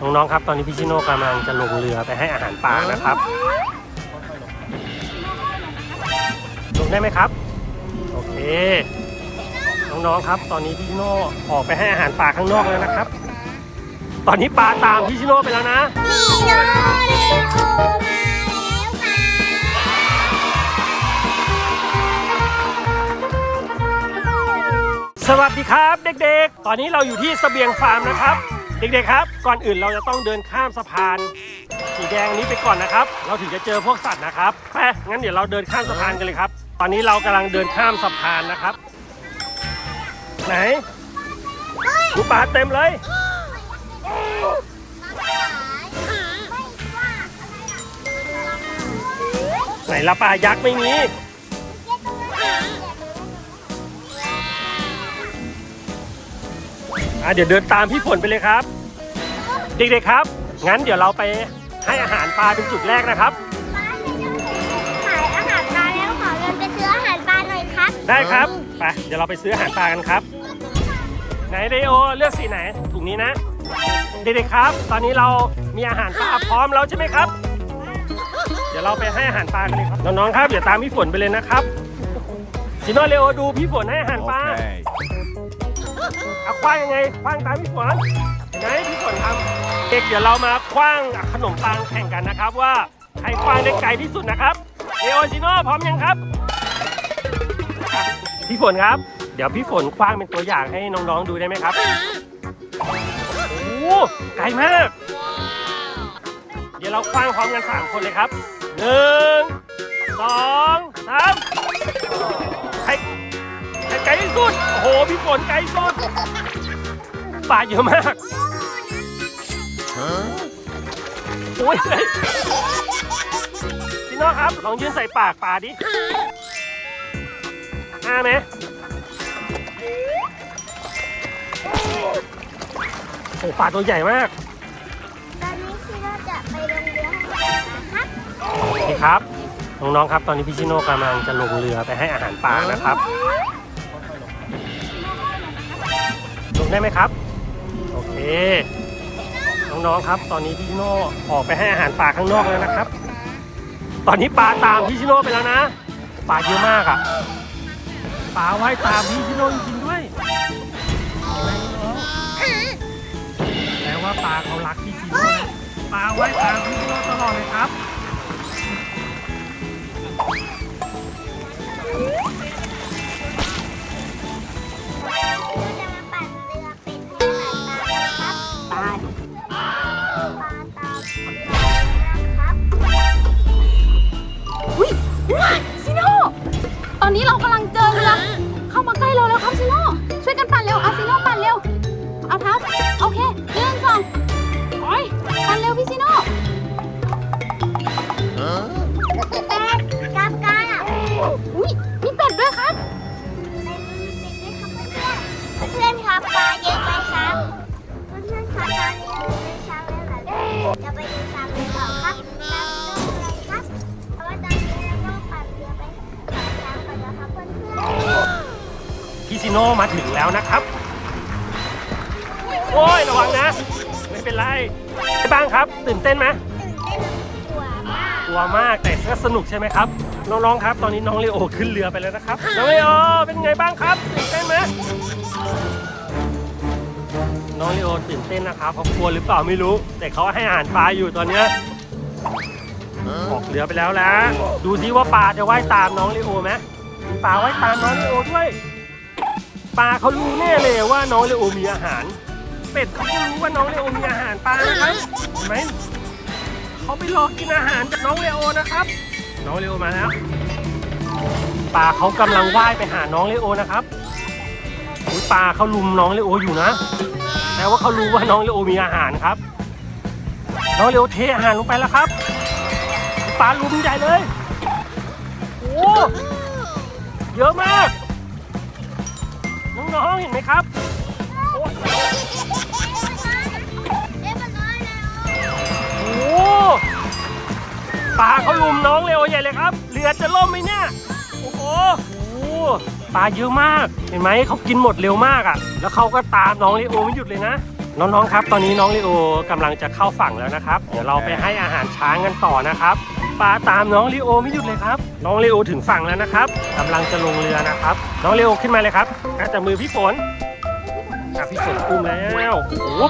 น้องๆครับ ตอนนี้พี่ชิโน่กำลังจะลงเรือไปให้อาหารปลานะครับ ลงได้ไหมครับ โอเค น้องๆครับ ตอนนี้พี่ชิโน่ออกไปให้อาหารปลาข้างนอกแล้วนะครับ ตอนนี้ปลาตามพี่ชิโน่ไปแล้วนะลีโนเลโอมาแล้วค่ะสวัสดีครับเด็กๆ ตอนนี้เราอยู่ที่เสบียงฟาร์มนะครับ เด็กๆครับ ก่อนอื่นเราจะต้องเดินข้ามสะพานสีแดงนี้ไปก่อนนะครับ เราถึงจะเจอพวกสัตว์นะครับไปงั้นเดี๋ยวเราเดินข้ามสะพานกันเลยครับ ตอนนี้เรากำลังเดินข้ามสะพานนะครับ ไหนดูปลาเต็มเลยไหนละปลายักษ์ไม่มี อะเดี๋ยวเดินตามพี่ฝนไปเลยครับ เด็กๆครับ งั้นเดี๋ยวเราไปให้อาหารปลาเป็นจุดแรกนะครับ ขายอาหารปลาแล้วขอเงินไปซื้ออาหารปลาหน่อยครับได้ครับ ไป เดี๋ยวเราไปซื้ออาหารปลากันครับ ไหนเดโอเลือกสีไหน ถุงนี้นะ เด็กๆครับ ตอนนี้เรามีอาหารปลาพร้อมแล้วใช่ไหมครับ เดี๋ยวเราไปให้อาหารปลากันเลยครับน้องๆครับเดี๋ยวตามพี่ฝนไปเลยนะครับชิโนเรโอดูพี่ฝนให้อาหารปลา Okay. เอาคว้างยังไงคว้างตามพี่ฝนเห็นไหมพี่ฝนทำเด็กเดี๋ยวเรามาคว้างขนมปังแข่งกันนะครับ ว่าใครคว้างได้ไกลที่สุดนะครับเลโอชิโน่พร้อมยังครับอะพี่ฝนครับ เดี๋ยวพี่ฝนคว้างเป็นตัวอย่างให้น้องๆดูได้ไหมครับโอ้โหไกลมาก เดี๋ยวเราคว้างพร้อมกันสามคนเลยครับหนึ่งสอง สุด โอ้โห พี่ฝนไกลสุดปลาเยอะมาก Huh? โอ้ยพี่น้องครับ ลองยืนใส่ปากปลาดิห้าไหมโอ้ปลาตัวใหญ่มาก ตอนนี้ชิโร่จะไปโรงเรียนนะครับโอเคครับ น้องๆครับ ตอนนี้พี่ชิโน่กำลังจะลงเรือไปให้อาหารปลานะครับ ได้ไหมครับ โอเค น้องๆครับ ตอนนี้พี่ชิโน่ออกไปให้อาหารปลาข้างนอกแล้วนะครับ ตอนนี้ปลาตามพี่ชิโน่ไปแล้วนะปลาเยอะมากอะปลาว่ายตามพี่ชิโน่จริงๆด้วยแปลว่าปลาเขารักพี่ชิโน่ปลาว่ายตามพี่ชิโน่ตลอดเลยครับ พี่ซิโน่มาถึงแล้วนะครับ โอ้ยระวังนะ ไม่เป็นไรไอ้บ้างครับ ตื่นเต้นไหมๆตื่นเต้นกลัวมากกลัวมากแต่ก็สนุกใช่ไหมครับ น้องๆครับ ตอนนี้น้องเลโอขึ้นเรือไปแล้วนะครับน้องเลโอเป็นไงบ้างครับตื่นเต้นไหมน้องเลโอตื่นเต้นนะครับเขากลัวหรือเปล่าไม่รู้ แต่เขาให้อาหารปลาอยู่ตอนเนี้ยออกเรือไปแล้วนะ ดูซิว่าปลาจะว่ายตามน้องเลโอไหมมีปลาว่ายตามน้องเลโอด้วย ปลาเขารู้แน่เลยว่าน้องเลโอมีอาหาร เป็ดเขาก็รู้ว่าน้องเลโอมีอาหารปลานะครับเห็นไหมเขาไปรอกินอาหารจากน้องเลโอนะครับ น้องเลโอมาแล้วปลาเขากำลังว่ายไปหาน้องเลโอนะครับปลาเขาลุมน้องเลโออยู่นะแปลว่าเขารู้ว่าน้องเลโอมีอาหารครับ น้องเลโอเทอาหารลงไปแล้วครับปลาลุมใหญ่เลยโอ้เยอะมาก น้องๆเห็นไหมครับโอ้โหปลาเขาลุมน้องเร็วใหญ่เลยครับเรือจะล่มไหมเนี่ยโอ้โหโอ้โหปลาเยอะมากเห็นไหมเขากินหมดเร็วมากอะ แล้วเขาก็ตามน้องเลโอไม่หยุดเลยนะ น้องๆครับ ตอนนี้น้องเลีโอกำลังจะเข้าฝั่งแล้วนะครับ เดี๋ยวเราไปให้อาหารช้างกันต่อนะครับ ปลาตามน้องลีโอไม่หยุดเลยครับ น้องลีโอถึงฝั่งแล้วนะครับกำลังจะลงเรือนะครับ น้องลีโอขึ้นมาเลยครับอะจับมือพี่ฝนอะพี่ฝนอุ้มแล้วโอ้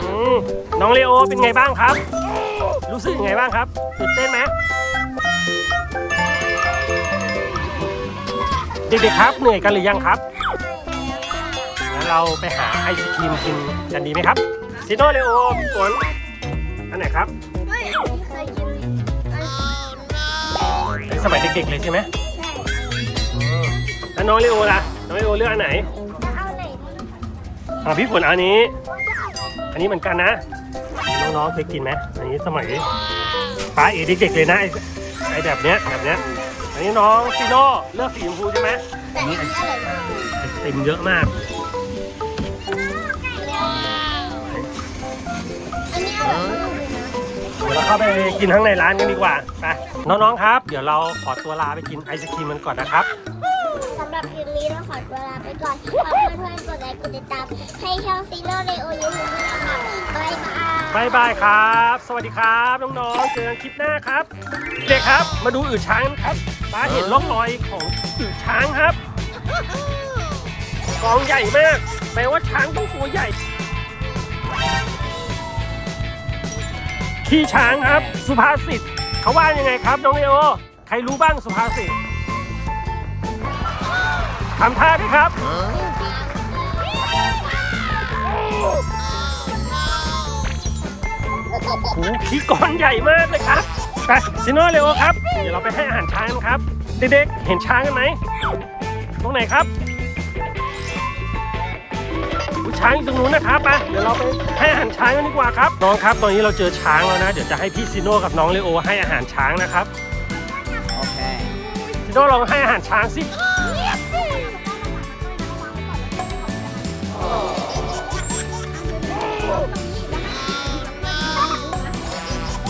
โน้องลีโอเป็นไงบ้างครับ รู้สึกยังไงบ้างครับตื่นเต้นไหมเด็กๆครับเหนื่อยกันหรือยังครับงั้นเราไปหาไอศครีมกินกันดีไหมครับซิโนเลโอพี่ฝนอันไหนครับ ในสมัยเด็กๆเลยใช่ไหมแล้วน้องเลโอล่ะ น้องเลโอเลือกอันไหนจะเอาไหนอ่าพี่ฝนเอาอันนี้จะเอาไหนอันนี้เหมือนกันนะ น้องๆเคยกินไหมอันนี้สมัยป้าเอเด็กๆเลยนะไอ้ไอแบบเนี้ยแบบเนี้ย อันนี้น้องซิโนเลือกสีชมพูใช่ไหมแต่อันนี้อร่อยมากไอติมเยอะมากอันนี้อร่อย ดี๋ยวเราเข้าไปกินข้างในร้านกันดีกว่าไปน้องๆครับ เดี๋ยวเราขอตัวลาไปกินไอศครีมกันก่อนนะครับสำหรับคลิปนี้เราขอตัวลาไปก่อนฝากเพื่อนๆกดไลค์กดติดตามให้ช่องซีโร่เรโอยูทูบด้วยนะคะบายบายบายบายครับ สวัสดีครับน้องๆเจอกันคลิปหน้าครับเด็กครับมาดูอึช้างครับป้าเห็นร่องรอยของอึช้างครับกองใหญ่มากแปลว่าช้างต้องตัวใหญ่ ขี้ช้างครับ สุภาษิตเขาว่ายังไงครับน้องเลโอ ใครรู้บ้างสุภาษิตทำท่าดิครับโอ้โหขี้กอนใหญ่มากเลยครับไปซิโน่เร็วครับ เดี๋ยวเราไปให้อาหารช้างกันครับ เด็กๆ เห็นช้างกันไหม ตรงไหนครับ อุ๊ยช้างอยู่ตรงนู้นนะครับไปเดี๋ยวเราไปให้อาหารช้างกันดีกว่าครับน้องครับ ตอนนี้เราเจอช้างแล้วนะ เดี๋ยวจะให้พี่ซิโน่กับน้องเลโอให้อาหารช้างนะครับ Okay. ซิโน่ลองให้อาหารช้างสิ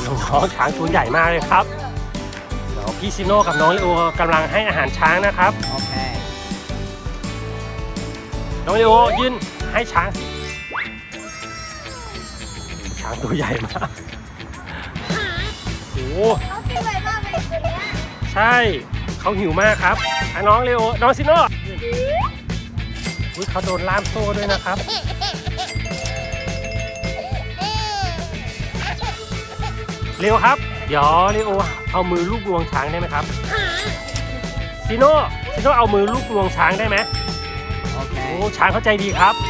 น้องช้างตัวใหญ่มากเลยครับเดี๋ยวพี่ซิโน่กับน้องเลโอกำลังให้อาหารช้างนะครับ Okay. น้องเลโอยืน ให้ช้างสิช้างตัวใหญ่มากโอ้โหเขากินไปมากเลยตัวเนี้ยใช่เขาหิวมากครับอะน้องเลโอน้องซิโน่อุ๊ยเขาโดนล่ามโซ่ด้วยนะครับ เร็วครับ เดี๋ยวเลโอเอามือลูกงวงช้างได้ไหมครับซิโน่ซิโน่เอามือลูกงวงช้างได้ไหมโอ้ Okay. ช้างเขาใจดีครับเห็นไหม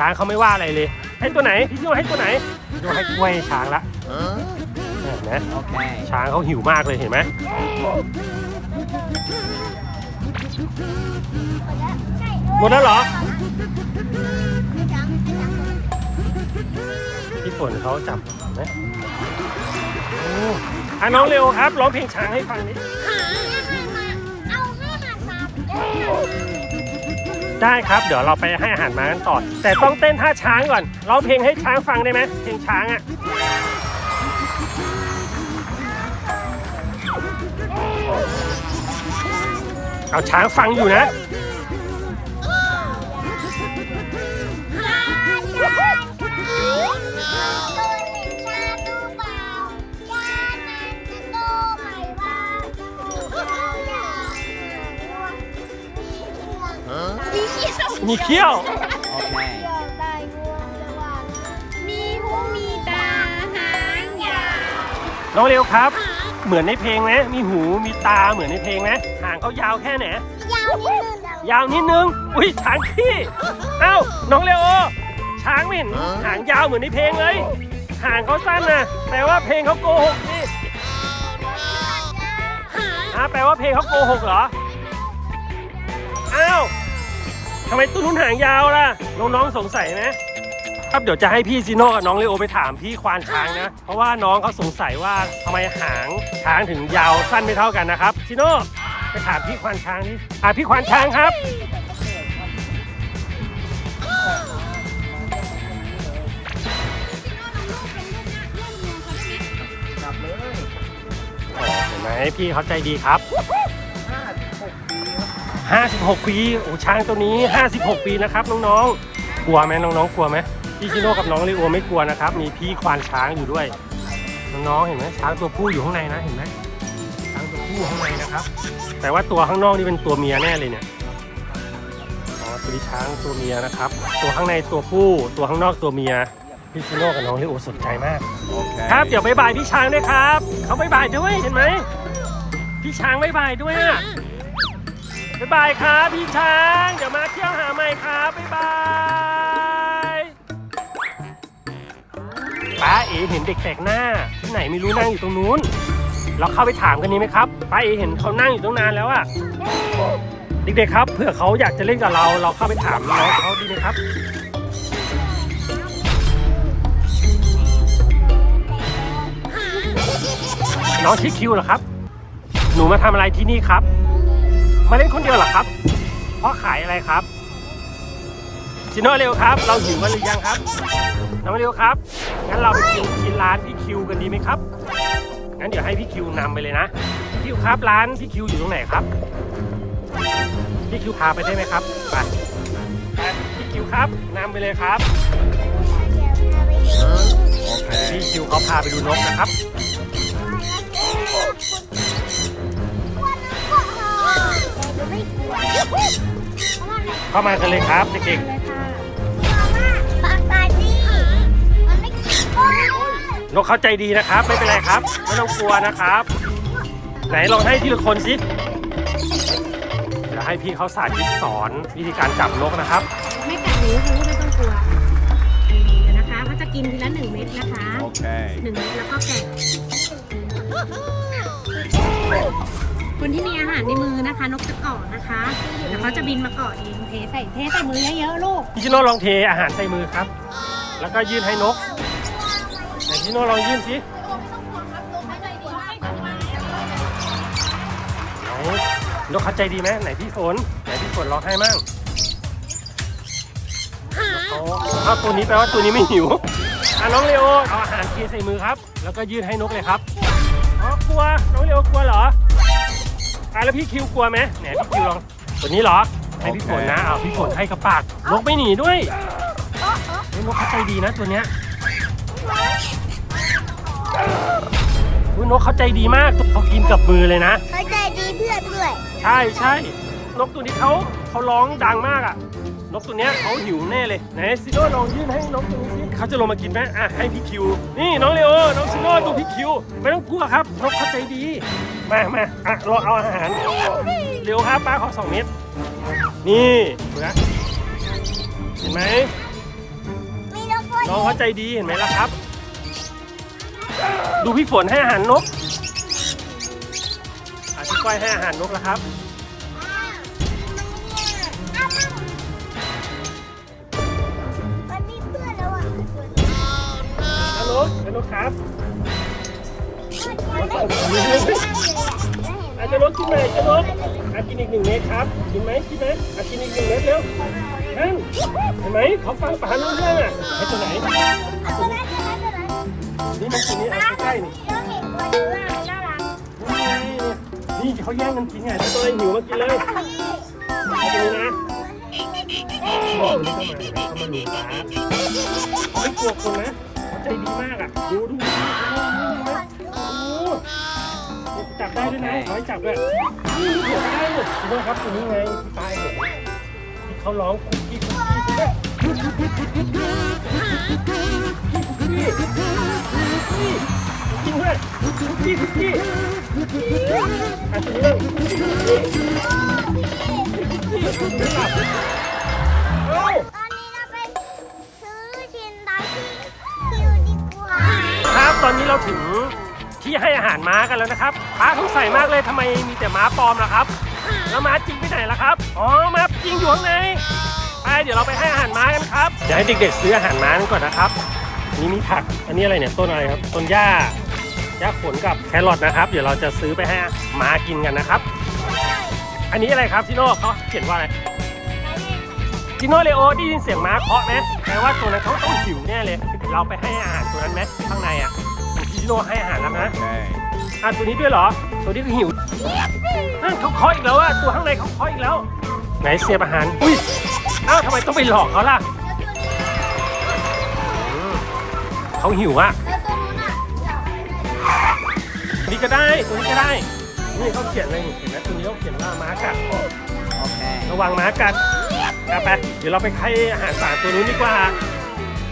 ช้างเขาไม่ว่าอะไรเลย ให้ตัวไหนพี่ซิโน่ให้ตัวไหนพี่ซิโน่ให้กล้วยช้างละเห็นไหม Okay. ช้างเขาหิวมากเลยเห็นไหมหมดแล้วเหรอพี่ฝนเขาจับเห็นไหมโอ้อะน้องเร็วครับร้องเพลงช้างให้ฟังนิดเอาให้อาหารมา ได้ครับเดี๋ยวเราไปให้อาหารม้ากันต่อ แต่ต้องเต้นท่าช้างก่อนร้องเพลงให้ช้างฟังได้ไหมเพลงช้างอะเอาช้างฟังอยู่นะ เขี้ยวมีเขี้ยว Okay. ได้งวงสว่างมีหูมีตาหางยาวน้องเร็วครับ เหมือนในเพลงไหมมีหูมีตาเหมือนในเพลงไหมหางเขายาวแค่ไหน ยาวนิดนึงแต่ยาวนิดนึง อุ้ยช้างขี้เอ้าน้องเร็วช้างไม่เห็นหางยาวเหมือนในเพลงเลย หางเขาสั้นนะแปลว่าเพลงเขาโกหกนี่อะแปลว่าเพลงเขาโกหกเหรออ้ ทำไมตุ้นุ่นหางยาวล่ะ น้องๆสงสัยไหมครับเดี๋ยวจะให้พี่ซีโน่กับน้องเลโอไปถามพี่ควานช้างนะ เพราะว่าน้องเขาสงสัยว่าทำไมหางช้างถึงยาวสั้นไม่เท่ากันนะครับซีโน่ไปถามพี่ควานช้างนี่อะพี่ควานช้างครับ เห็นไหมพี่เขาใจดีครับ 56ปีครับ56 ปีโอ้ช้างตัวนี้ 56 ปีนะครับน้องๆ กลัวไหมน้องๆ กลัวไหมกพี่ชิโน่กับน้องลีโอไม่กลัวนะครับ มีพี่ควานช้างอยู่ด้วย น้องๆ เห็นไหมช้างตัวผู้อยู่ข้างในนะเห็นไหมช้างตัวผู้ข้างในนะครับ แต่ว่าตัวข้างนอกนี่เป็นตัวเมียแน่เลยเนี่ยอ๋อตัวนี้ช้างตัวเมียนะครับ ตัวข้างในตัวผู้ ตัวข้างนอกตัวเมีย พี่ชิโน่กับน้องลีโอสนใจมาก Okay. ครับ เดี๋ยวบายบายพี่ช้างด้วยครับ เขาบายบายด้วยเห็นไหม พี่ช้างบายบายด้วยอะ บายบายครับพี่ช้าง เดี๋ยวมาเที่ยวหาใหม่ครับบายบายป้าเอ๋เห็นเด็กแปลกหน้าที่ไหนไม่รู้นั่งอยู่ตรงนู้น เราเข้าไปถามกันนี้ไหมครับป้าเอ๋เห็นเขานั่งอยู่ตั้งนานแล้วอะเด็กๆครับเผื่อเขาอยากจะเล่นกับเรา เราเข้าไปถามน้องเขาดีไหมครับน้องชื่อคิวเหรอครับ หนูมาทำอะไรที่นี่ครับ มาเล่นคนเดียวเหรอครับเพราะขายอะไรครับชิโน่เร็วครับ เราหิวกันหรือยังครับน้องเร็วครับงั้นเราไปกินกินร้านพี่คิวกันดีไหมครับงั้นเดี๋ยวให้พี่คิวนำไปเลยนะพี่คิวครับร้านพี่คิวอยู่ตรงไหนครับพี่คิวพาไปได้ไหมครับไปไปพี่คิวครับนำไปเลยครับเดี๋ยวเราไปดู Okay. พี่คิวเขาพาไปดูนกนะครับ เพราะว่าอะไรเข้ามากันเลยครับเด็กเลยค่ะปากตาดีมันไม่กินโอ้ยๆนกเข้าใจดีนะครับไม่เป็นไรครับไม่ต้องกลัวนะครับ ไหนลองให้ทีละคนสิเดี๋ยวให้พี่เขาสาธิตสอนวิธีการจับนกนะครับ ไม่กัดนิ้วคุณลูกไม่ต้องกลัวเดี๋ยวนะคะเขาจะกินทีละหนึ่งเม็ดนะคะ Okay. หนึ่งเม็ดแล้วก็แกะ คนที่มีอาหารในมือนะคะ นกจะเกาะนะคะเดี๋ยวเขาจะบินมาเกาะเองเทใส่เทใส่มือเยอะๆลูกพี่ชิโน่ลองเทอาหารใส่มือครับ แล้วก็ยื่นให้นกไหนชิโน่ลองยื่นสิไหนนกเข้าใจดีไหมไหนพี่ฝนไหนพี่ฝนลองให้มั่งโอ้ถ้าตัวนี้แปลว่าตัวนี้ไม่หิวอะน้องเลโอเอาอาหารเทใส่มือครับ แล้วก็ยื่นให้นกเลยครับอ๋อกลัวน้องเลโอกลัวเหรอ อะแล้วพี่คิวกลัวไหมไหนพี่คิวลองตัวนี้เหรอให้พี่ฝนนะเอาพี่ฝนให้กระปากนกไม่หนีด้วยเฮ้ยนกเขาใจดีนะตัวเนี้ยอุ๊ยนกเขาใจดีมากเขากินกับมือเลยนะ เขาใจดีเพื่อนด้วย ใช่ใช่นกตัวนี้เขาเขาร้องดังมากอะ นกตัวเนี้ยเขาหิวแน่เลย ไหนซิโน่ลองยื่นให้นกตัวนี้สิเขาจะลงมากินไหมอะให้พี่คิว นี่น้องเลโอ น้องซิโน่ดูพี่คิว ไม่ต้องกลัวครับ นกเขาใจดี มามาอะรอเอาอาหาร เร็วครับป้าขอสองเม็ด นี่เห็นไหมนไหมมีนกตัวน้องเขาใจดีเห็นไหมล่ะครับ ดูพี่ฝนให้อาหารนกอาพี่ก้อยให้อาหารนกแล้วครับ ฮัลโหลฮัลโหลครับอาจจะนกกินไหมจะนกอากินอีกหนึ่งเม็ดครับ กินไหมกินไหมอากินอีกหนึ่งเม็ดเร็วนั่นเห็นไหมเขาฟังปลาโน้นเรื่องอะให้ตัวไหนนี่มันตัวนี้เอาใกล้ๆนี่นี่ไงนี่เขาแย่งกันกินไงถ้าตัวไหนหิวมากินเลยเอาตัวนี้นะตัวนี้เข้ามาเลยเข้ามาหนูฟ้าไม่กลัวคนนะเขา ใจดีมากอะ ดูดูดูดูดูจับได้ด้วยนะขอให้จับด้วยนี่นี่เดี๋ยวได้เลยคุณพ่อครับตัวนี้ไงที่ตายห็นที่เขาร้องคุกกี้คุกกี้ใช่ไหมคุกกี้คุกกี้คุกกี้จริงด้วยคุกกี้คุกกี้อะตัวนี้เลยคุกกี้คุกกี้คุกกี้หลับเอ้า ตอนนี้เราถึงที่ให้อาหารม้ากันแล้วนะครับม้าสงสัยมากเลยทำไมมีแต่ม้าปลอมล่ะครับ แล้วม้าจริงไปไหนล่ะครับ อ๋อ ม้าจริงอยู่ข้างในไปเดี๋ยวเราไปให้อาหารม้ากันครับเดี๋ยวให้เด็กๆซื้ออาหารม้ากันก่อนนะครับนี่มีผัก อันนี้อะไรเนี่ย ต้นอะไรครับ ต้นหญ้า หญ้าขนกับแครอทนะครับ เดี๋ยวเราจะซื้อไปให้ม้ากินกันนะครับ อันนี้อะไรครับซิโน่เขาเขียนว่าอะไรซิโน่เลโอได้ยินเสียงม้าเคาะไหมแปลว่าตัวนั้นเขาต้องหิวแน่เลย เราไปให้อาหารตัวนั้นไหมข้างในอะ โน่ให้อาหารแล้วนะ Okay. อะตัวนี้ด้วยเหรอ ตัวนี้ก็หิวนั่นเขาเคาะอีกแล้วอะตัวข้างในเขาเคาะอีกแล้ว ไหนเสียบอาหาร อุ้ยอ้าวทำไมต้องไปหลอกเขาล่ะเขาหิวอะแล้วตัวนู้นอะจับไม่ได้ตัวนี้ก็ได้ตัวนี้ก็ได้ นี่เขาเขียนอะไรนี่เห็นไหมตัวนี้เขาเขียนว่าม้ากัดโอเคระวังม้ากัดเอาไปเดี๋ยวเราไปให้อาหารสามตัวนู้นดีกว่า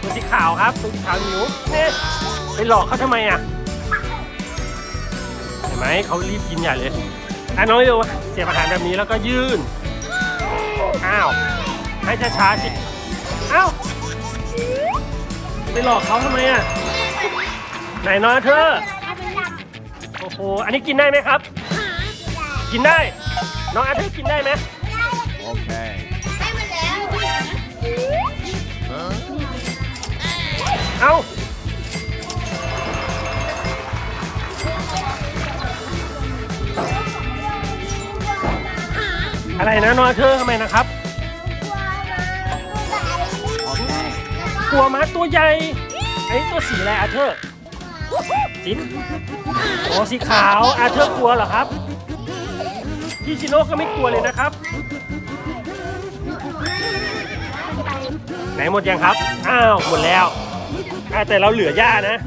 ตัวสีขาวครับ ตัวสีขาวหิวเอ๊ะ ไปหลอกเขาทำไมอะ เห็นไหมเขารีบกินใหญ่เลยอะน้องเร็วเสียบอาหารแบบนี้แล้วก็ยื่น อ้าว ให้ช้าๆสิ อ้าว ไปหลอกเขาทำไมอะ ไหนน้อยเธอเอาไปจับโอ้โห อันนี้กินได้ไหมครับ กินได้ น้องอาเธอร์กินได้ไหมโอเคให้มันแล้วเอ้า อะไรนะนองอาเธอทำไมนะครับ กลัวม้าตัวใหญ่ไอ้ตัวสีอะไรอาเธอร์สีโอ้สีขาวอาเธอร์กลัวเหรอครับพี่ชิโน่ก็ไม่กลัวเลยนะครับ ไหนหมดยังครับ อ้าวหมดแล้วแต่เราเหลือหญ้านะ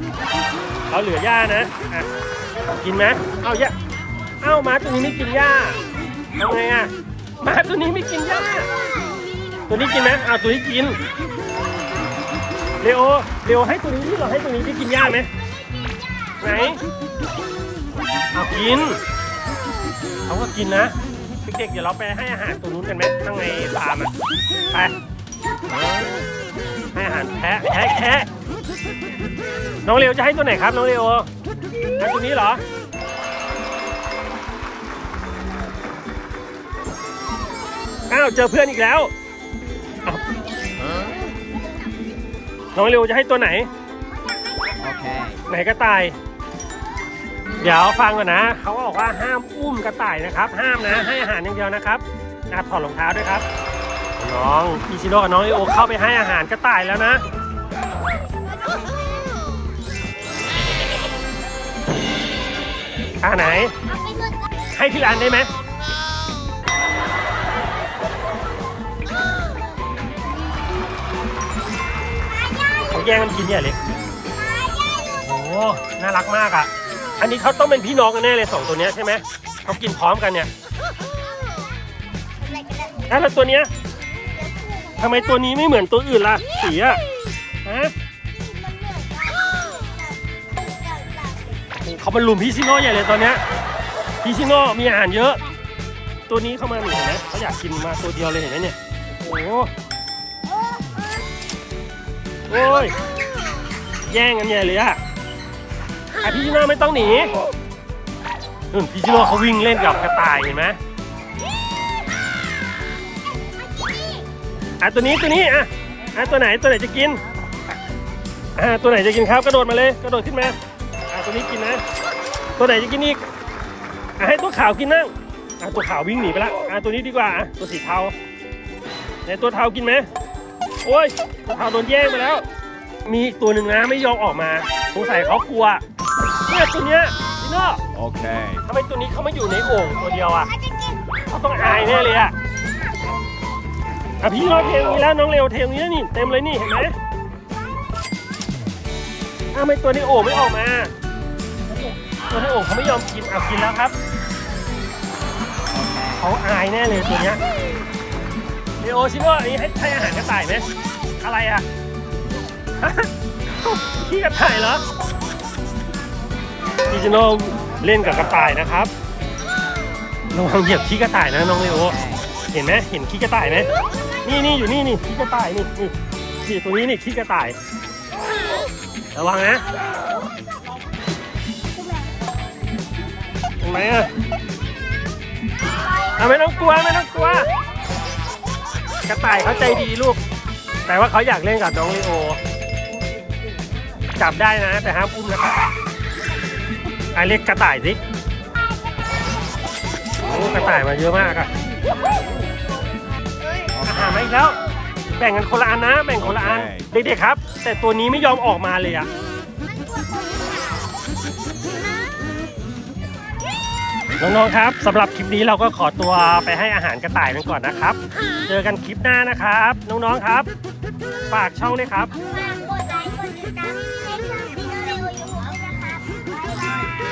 เราเหลือหญ้านะกินไหมเอาหญ้าเอ้ามาตัวนี้ไม่กินหญ้าทำไงอะ มาตัวนี้ไม่กินหญ้า ตัวนี้กินไหมอ้าตัวนี้กินเลโอเลโอให้ตัวนี้ที่เราให้ตัวนี้ได้กินหญ้าไหมไหนเอากินเขาก็กินนะเด็กๆเดี๋ยวเราไปให้อาหารตัวนู้นกันไหมข้างในฟาร์มอะไปให้อาหารแพะแพะแพะน้องเลโอจะให้ตัวไหนครับน้องเลโอให้ตัวนี้เหรอ อ้าวเจอเพื่อนอีกแล้วอ้าวน้องเลโอจะให้ตัวไหน โอเค ไหนกระต่าย เดี๋ยวฟังก่อนนะ เขาบอกว่าห้ามอุ้มกระต่ายนะครับ ห้ามนะ ให้อาหารอย่างเดียวนะครับอะถอดรองเท้าด้วยครับ น้องพี่ชิโร่กับน้องลิโอเข้าไปให้อาหารกระต่ายแล้วนะ อ่าไหนเอาไปหมดก่อนให้ที่ร้านได้ไหม แย่งกันกินเนี่ยเล็กโอ้น่ารักมากอะ อันนี้เขาต้องเป็นพี่น้องกันแน่เลยสองตัวเนี้ยใช่ไหมเขากินพร้อมกันเนี่ยแล้วตัวเนี้ยทำไมตัวนี้ไม่เหมือนตัวอื่นล่ะสีอะฮะมันเหมือนกันเขาบรรลุมพี่ชิโน่ใหญ่เลยตอนเนี้ยพี่ชิโน่มีอาหารเยอะ ตัวนี้เข้ามาหนูเห็นไหมเขาอยากกินมาตัวเดียวเลยเห็นไหมเนี่ยโอ้ โอ้ย แย่งกันใหญ่เลยอะไอพี่ชิโน่ไม่ต้องหนีนู่นพี่ชิโน่เขาวิ่งเล่นกับกระต่ายเห็นไหมอะตัวนี้ตัวนี้อะอะตัวไหนตัวไหนจะกินอะตัวไหนจะกินครับกระโดดมาเลยกระโดดขึ้นมาอะตัวนี้กินนะ ตัวไหนจะกินอีกอะให้ตัวขาวกินนั่งอะตัวขาววิ่งหนีไปละอะตัวนี้ดีกว่าอะตัวสีเทาไหนตัวเทากินไหม โอ้ยตัวเทาโดนแย่งไปแล้ว มีอีกตัวหนึ่งนะไม่ยอมออกมาสงสัยเขากลัวเนี่ยตัวเนี้ยพี่โน่โอเคทำไมตัวนี้เขามาอยู่ในโอ่งตัวเดียวอะเขาต้องอายแน่เลยอะอะพี่เราเทตรงนี้แล้วน้องเร็วเทตรงนี้แล้วนี่เต็มเลยนี่เห็นไหมอ้าวทำไมตัวในโอ่งไม่ออกมา ตัวในโอ่งเขาไม่ยอมกินเอากินแล้วครับโอเคเขาอายแน่เลยตัวเนี้ย เลโอชิโน่อันนี้ให้ให้อาหารกระต่ายไหมอะไรอะขี้กระต่ายเหรอพี่ชิโน่เล่นกับกระต่ายนะครับระวังเหยียบขี้กระต่ายนะน้องเลโอเห็นไหมเห็นขี้กระต่ายไหมนี่นี่อยู่นี่นี่ขี้กระต่ายนี่นี่นี่ตัวนี้นี่ขี้กระต่าย ระวังนะเห็นไมอะไม่ต้องกลัวไม่ต้องกลัว กระต่ายเขาใจดีลูก แต่ว่าเขาอยากเล่นกับน้องลีโอ จับได้นะ แต่ห้ามอุ้มนะครับไอะเรียกกระต่ายสิโอ้กระต่ายมาเยอะมากอะอาหารมาอีกแล้ว แบ่งกันคนละอันนะ แบ่งคนละอัน เด็กๆครับ แต่ตัวนี้ไม่ยอมออกมาเลยอะ น้องๆครับสำหรับคลิปนี้เราก็ขอตัวไปให้อาหารกระต่ายกันก่อนนะครับ เจอกันคลิปหน้านะครับ น้องๆครับฝากช่องด้วยครับบ๊ายบาย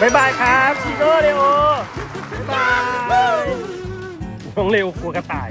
บ๊ายบายครับชิโนเรโอบ๊ายบายน้องเร็วกลัวกระต่าย